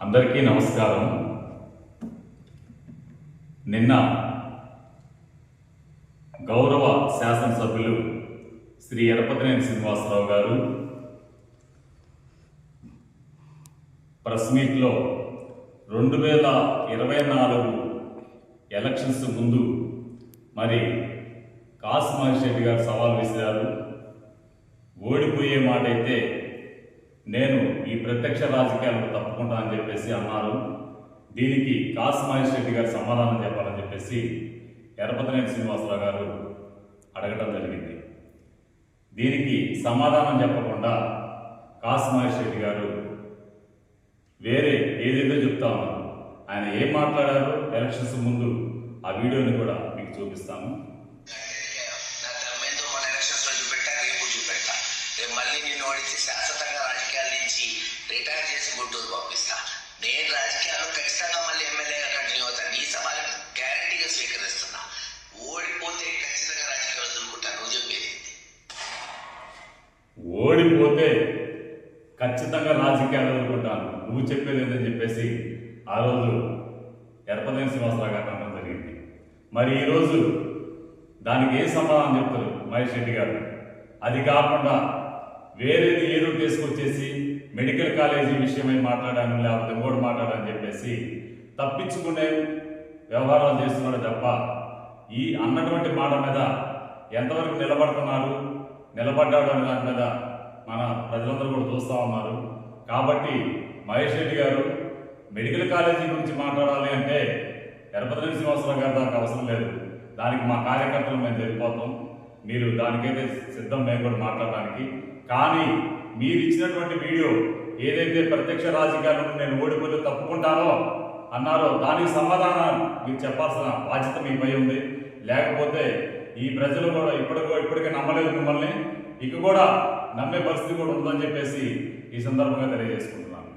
అందరికీ నమస్కారం. నిన్న గౌరవ శాసనసభ్యులు శ్రీ ఎరపతినేని శ్రీనివాసరావు గారు ప్రెస్ మీట్లో రెండు వేల ఇరవై నాలుగు ఎలక్షన్స్ ముందు మరి కాసు మహేష్ రెడ్డి గారు సవాల్ విసిరారు. ఓడిపోయే మాట అయితే నేను ఈ ప్రత్యక్ష రాజకీయాలను తప్పుకుంటా అని చెప్పేసి అన్నారు. దీనికి కాసు మహేష్ రెడ్డి గారు సమాధానం చెప్పాలని చెప్పేసి ఎరపతినేని శ్రీనివాసరావు గారు అడగడం జరిగింది. దీనికి సమాధానం చెప్పకుండా కాసు మహేష్ రెడ్డి గారు వేరే ఏదేదో చెప్తా ఉన్నారు. ఆయన ఏం మాట్లాడారో ఎలక్షన్స్ ముందు ఆ వీడియోని కూడా మీకు చూపిస్తాను. మళ్ళీ నేను ఓడించేసా పోతే ఖచ్చితంగా రాజకీయాలు అనుకుంటాను. నువ్వు చెప్పేది చెప్పేసి ఆ రోజు ఎరపదేని శ్రీనివాసరావు గారు అనడం జరిగింది. మరి ఈరోజు దానికి ఏ సమాధానం చెప్తారు మహేష్ రెడ్డి గారు? అది కాకుండా వేరేది ఏదో తీసుకొచ్చేసి మెడికల్ కాలేజీ విషయమై మాట్లాడాను లేకపోతే కూడా మాట్లాడాలని చెప్పేసి తప్పించుకునే వ్యవహారాలు చేస్తున్నాడు తప్ప ఈ అన్నటువంటి మాట మీద ఎంతవరకు నిలబడుతున్నారు నిలబడ్డాడు అనే దాని మీద మన ప్రజలందరూ కూడా చూస్తూ ఉన్నారు. కాబట్టి మహేష్ రెడ్డి గారు మెడికల్ కాలేజీ గురించి మాట్లాడాలి అంటే ఎరపతి శ్రీనివాసరావు గారు దానికి అవసరం లేదు. దానికి మా కార్యకర్తలు మేము తెలిపోతాం. మీరు దానికైతే సిద్ధం మేము కూడా మాట్లాడడానికి. కానీ మీరు ఇచ్చినటువంటి వీడియో ఏదైతే ప్రత్యక్ష రాజకీయాలను నేను ఓడిపోతే తప్పుకుంటానో అన్నారో దానికి సమాధానం మీరు చెప్పాల్సిన బాధ్యత మీపై ఉంది. లేకపోతే ఈ ప్రజలు కూడా ఇప్పటికో ఇప్పటికే నమ్మలేదు మిమ్మల్ని. ఇక కూడా నమ్మే పరిస్థితి కూడా ఉందని చెప్పేసి ఈ సందర్భంగా తెలియజేసుకుంటున్నాను.